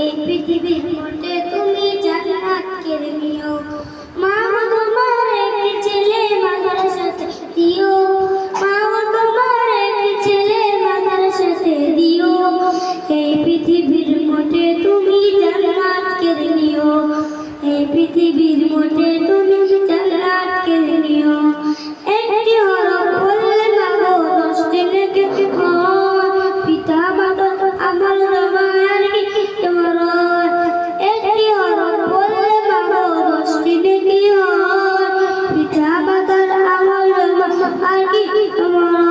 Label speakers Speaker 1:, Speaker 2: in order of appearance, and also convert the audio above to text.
Speaker 1: এই পৃথিবীর মধ্যে তুমি জান্নাত কেড়ে নিও। মা তোমার একটি ছেলে মাতার সাথে দিও? মা তোমার একটি ছেলে মাতার সাথে দিও? এই পৃথিবীর মধ্যে তুমি জান্নাত কেড়ে নিও। এই পৃথিবীর মধ্যে তুমি জান্নাত কেড়ে নিও। তোমার?